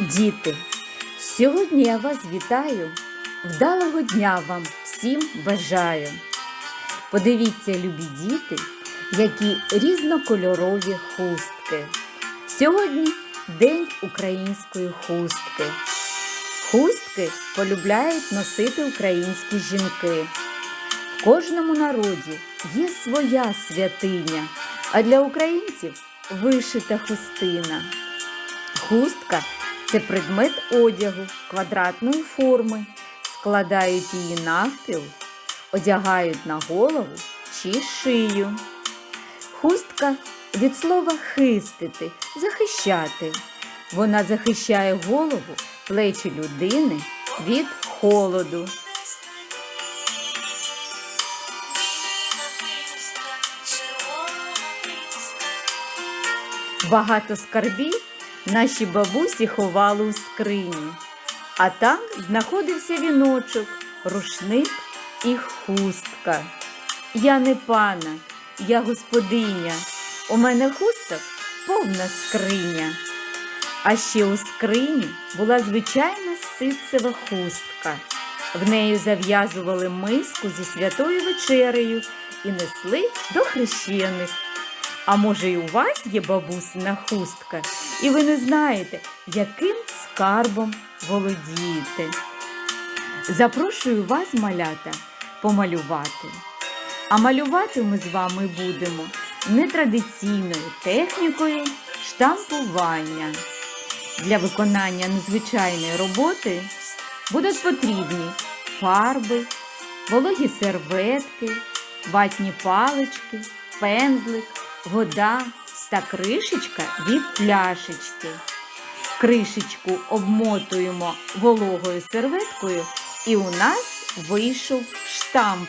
Діти, сьогодні я вас вітаю, вдалого дня вам всім бажаю. Подивіться, любі діти, які різнокольорові хустки. Сьогодні День української хустки. Хустки полюбляють носити українські жінки. В кожному народі є своя святиня, а для українців вишита хустина. Хустка це предмет одягу квадратної форми, складають її навпіл, одягають на голову чи шию. Хустка від слова хистити, захищати. Вона захищає голову, плечі людини від холоду. Багато скарбів наші бабусі ховали у скрині, а там знаходився віночок, рушник і хустка. Я не пана, я господиня. У мене хусток повна скриня. А ще у скрині була звичайна ситцева хустка. В неї зав'язували миску зі святою вечерею і несли до хрещених. А може, і у вас є бабусина хустка, і ви не знаєте, яким скарбом володієте. Запрошую вас, малята, помалювати. А малювати ми з вами будемо нетрадиційною технікою штампування. Для виконання незвичайної роботи будуть потрібні фарби, вологі серветки, ватні палички, пензлик, вода та кришечка від пляшечки. Кришечку обмотуємо вологою серветкою, і у нас вийшов штамп.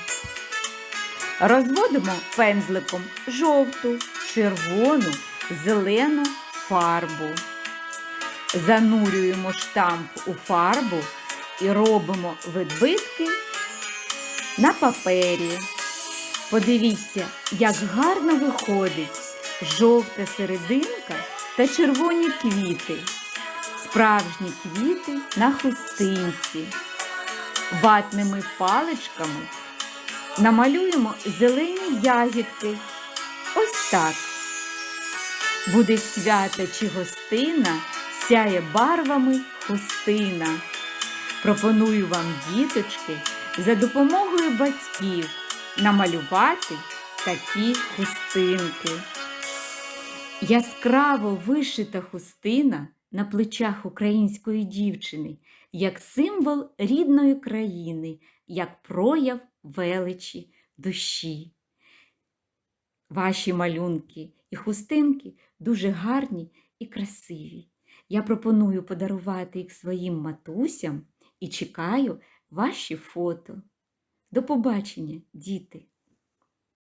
Розводимо пензликом жовту, червону, зелену фарбу. Занурюємо штамп у фарбу і робимо відбитки на папері. Подивіться, як гарно виходить жовта серединка та червоні квіти, справжні квіти на хустинці. Ватними паличками намалюємо зелені ягідки. Ось так. Буде свято чи гостина, сяє барвами хустина. Пропоную вам, діточки, за допомогою батьків намалювати такі хустинки. Яскраво вишита хустина на плечах української дівчини, як символ рідної країни, як прояв величі душі. Ваші малюнки і хустинки дуже гарні і красиві. Я пропоную подарувати їх своїм матусям і чекаю ваші фото. До побачення, діти!